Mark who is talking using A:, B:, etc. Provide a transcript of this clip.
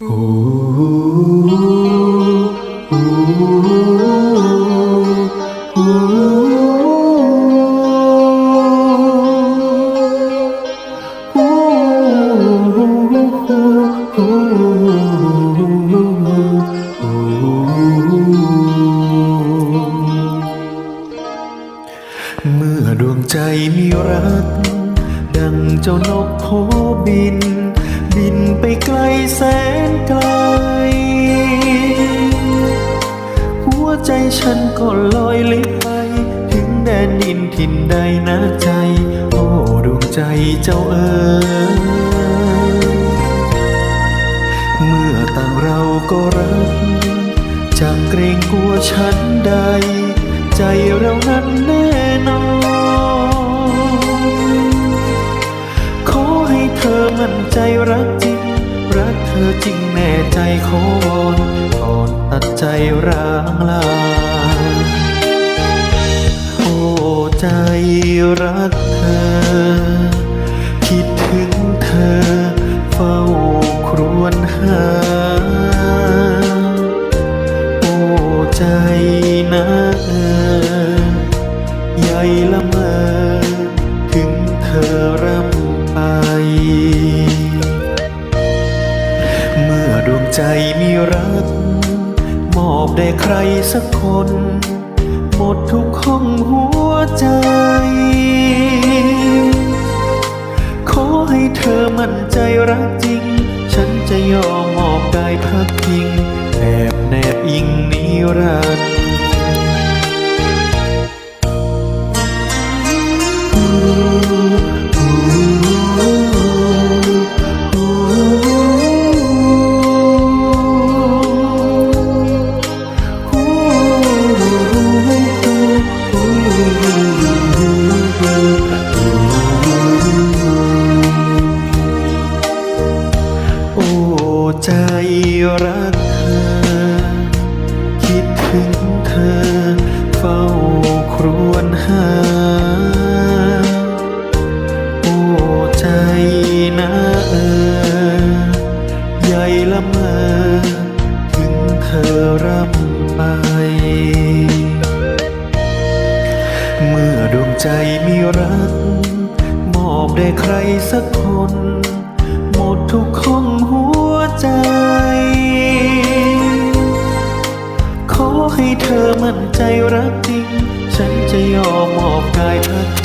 A: เมื่อดวงใจมีรัก ดังเจ้านกโพบิน บินไปไกลแสนไกล หัวใจฉันก็ลอยลิบไป ถึงแดนดินถิ่นใดนะใจ โอ้ดวงใจเจ้าเอ๋ยเมื่อต่างเราก็รักจากเกรงกลัวฉันใด ใจเรานั้นแน่นอน รักจริง รักเธอจริงแน่ใจขอวอนก่อนตัดใจร้างลา โอ้ใจรักเธอ คิดถึงเธอ เฝ้าครวญหา โอ้ใจ ใจมีรัก มอบได้ใครสักคน หมดทุกห้องหัวใจ ขอให้เธอมั่นใจรักจริง ฉันจะยอมมอบกายพักพิงแอบแนบอิงนิรัน หา โอ้ใจนะเออใหญ่ละเมอถึงเธอรำไป เมื่อดวงใจมีรัก มอบได้ใครสักคน หมดทุกห้องหัวใจขอให้เธอมั่นใจรักจริง จะยอมมอบกายพัก